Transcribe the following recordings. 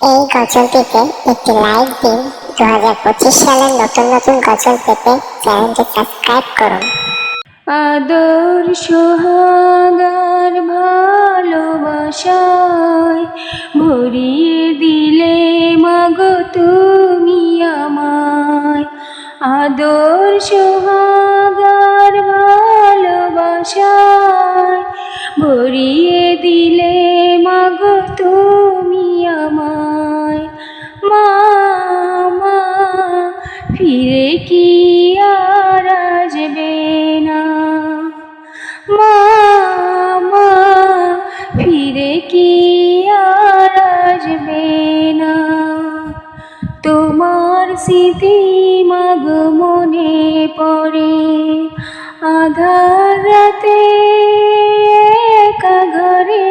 এই গজলটিতে একটি লাইক দিন। দু হাজার পঁচিশ সালের নতুন নতুন গজল পেতে চ্যানেলটি সাবস্ক্রাইব করুন। আদর, সোহাগার, ভালোবাসায় ভরিয়ে দিলে মাগো তুমি আমায়। আদর, সোহাগার, ভালোবাসায় ভরিয়ে দিলে স্মৃতি মাগ মনে পড়ে। আধার রাতে ঘরে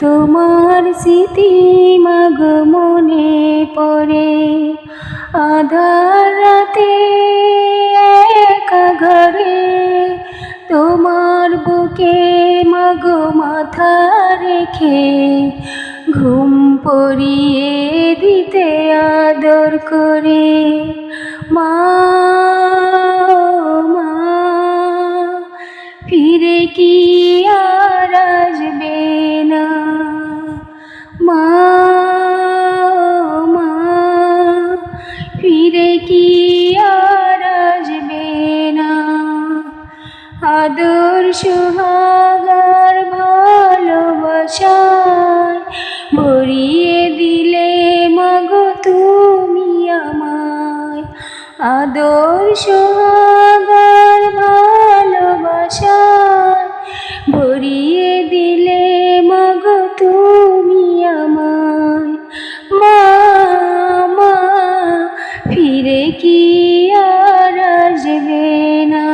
তোমার স্মৃতি মাগ মনে পড়ে। আধার রাতে ঘরে তোমার বুকে মাগ মাথা রেখে ঘুম পরিয়ে দিতে আদর করে। মা ফিরে কি আর আসবে না? মা ফিরে কি আর আসবে না? আদর সুহাগার আদর, সুহাগার ভালোবাসায় ভরিয়ে দিলে মাগো তুমি আমায়। মা ফিরে কি আর আসবে না?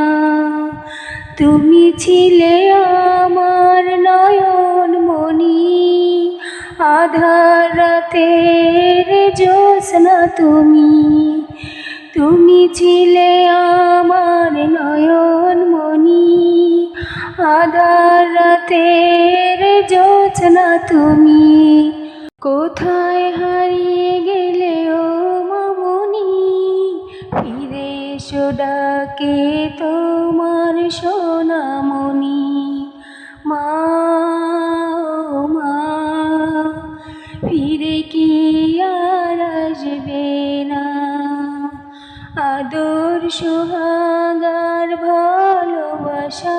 তুমি ছিলে আমার নয়ন মনি আধার রাতের জ্যোৎস্না তুমি। তুমি ছিলে আমার নয়ন মনি আধার রাতের তুমি। কোথায় হারিয়ে গেলে ও মামনি? ফিরে এসো ডাকে তোমার সোনামণি। মা আদর সোহাগার ভালোবাসায়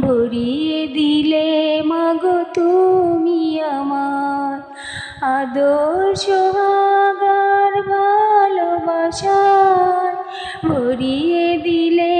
ভরিয়ে দিলে মাগো তুমি আমার। আদর সোহাগার ভালোবাসায় ভরিয়ে দিলে